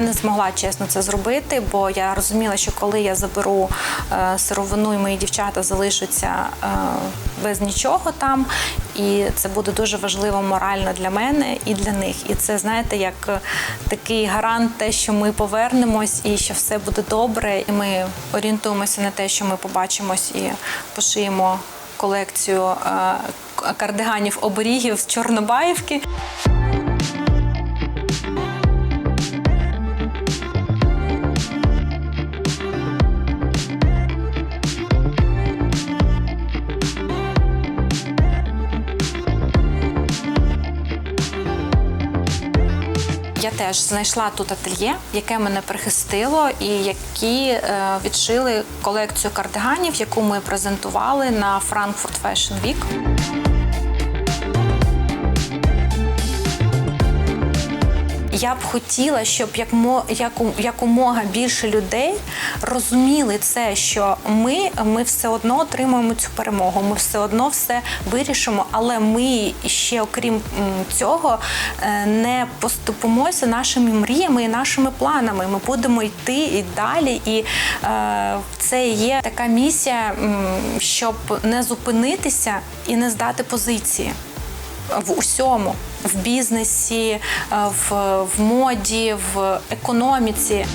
не змогла чесно це зробити, бо я розуміла, що коли я заберу е, сировину і мої дівчата залишаться е, без нічого там, і це буде дуже важливо морально для мене і для них. І це знаєте, як е, такий гарант, те, що ми повернемось і що все буде добре. І ми орієнтуємося на те, що ми побачимось і пошиємо колекцію кардиганів оберігів з Чорнобаївки. Теж знайшла тут ательє, яке мене прихистило, і які е, відшили колекцію кардиганів, яку ми презентували на Frankfurt Fashion Week. Я б хотіла, щоб якомога більше людей розуміли це, що ми, ми все одно отримуємо цю перемогу, ми все одно все вирішимо, але ми ще, окрім цього, е, не поступимося нашими мріями і нашими планами. Ми будемо йти і далі. І е, це є така місія, щоб не зупинитися і не здати позиції в усьому, в бізнесі, е, в, в моді, в економіці.